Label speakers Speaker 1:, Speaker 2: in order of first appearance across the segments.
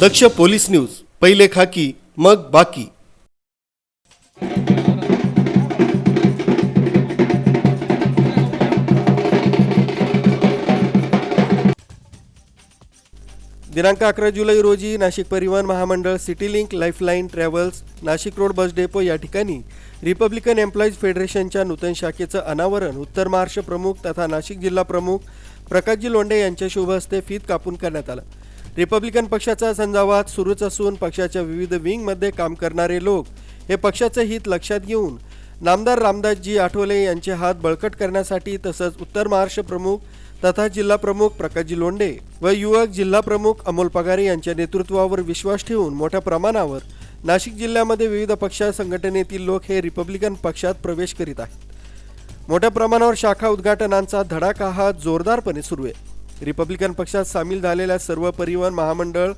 Speaker 1: दक्ष police news पहिले खाकी मग बाकी. दिनांक अकरा जुलै रोजी नाशिक परिवहन महामंडळ city link lifeline travels Nashik road bus depot या ठिकाणी रिपब्लिकन एम्प्लॉईज फेडरेशनच्या नूतन शाखेचं अनावरण. उत्तर महाराष्ट्र प्रमुख तथा नाशिक जिल्हा प्रमुख प्रकाशजी लोंढे यांच्या शुभ हस्ते फीत कापून करण्यात आलं. रिपब्लिकन पक्षाचा संजावात सुरूच असून पक्षाच्या विविध विंगमध्ये काम करणारे लोक हे पक्षाचं हित लक्षात घेऊन नामदार रामदासजी आठवले यांचे हात बळकट करण्यासाठी तसंच उत्तर महाराष्ट्र प्रमुख तथा जिल्हा प्रमुख प्रकाशजी लोंडे व युवक जिल्हा प्रमुख अमोल पगारे यांच्या नेतृत्वावर विश्वास ठेवून मोठ्या प्रमाणावर नाशिक जिल्ह्यामध्ये विविध पक्ष संघटनेतील लोक हे रिपब्लिकन पक्षात प्रवेश करीत आहेत. मोठ्या प्रमाणावर शाखा उद्घाटनांचा धडाका हा जोरदारपणे सुरू आहे. रिपब्लिकन पक्षात सामील झालेल्या सर्व परिवहन महामंडळ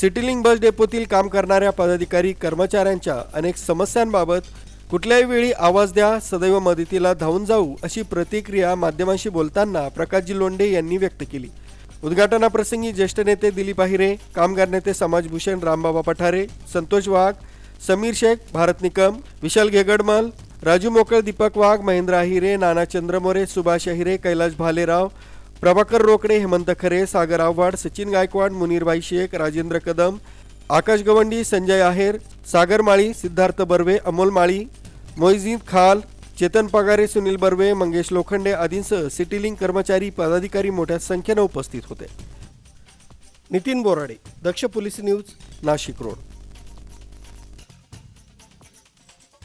Speaker 1: सिटीलिंग बस डेपोतील काम करणाऱ्या पदाधिकारी कर्मचाऱ्यांच्या अनेक समस्यांबाबत कुठल्याही वेळी आवाज द्या सदैव मदतीला धावून जाऊ अशी प्रतिक्रिया माध्यमांशी बोलताना प्रकाशजी लोंढे यांनी व्यक्त केली. उद्घाटनाप्रसंगी ज्येष्ठ नेते दिलीप आहिरे कामगार नेते समाजभूषण रामबाबा पठारे संतोष वाघ समीर शेख भारत निकम विशाल घेगडमल राजू मोकळ दीपक वाघ महेंद्र आहिरे नाना चंद्रमोरे सुभाष अहिरे कैलाश भालेराव प्रभाकर रोकडे हेमंत खरे सागर आव्हाड सचिन गायकवाड मुनीरबाई शेख राजेंद्र कदम आकाश गवंडी संजय आहेर सागर माळी सिद्धार्थ बर्वे अमोल माळी मोइझीद खाल चेतन पगारे सुनील बर्वे मंगेश लोखंडे आदींसह सिटीलिंग कर्मचारी पदाधिकारी मोठ्या संख्येनं उपस्थित होते. Nitin Borade Daksh police news Nashik road.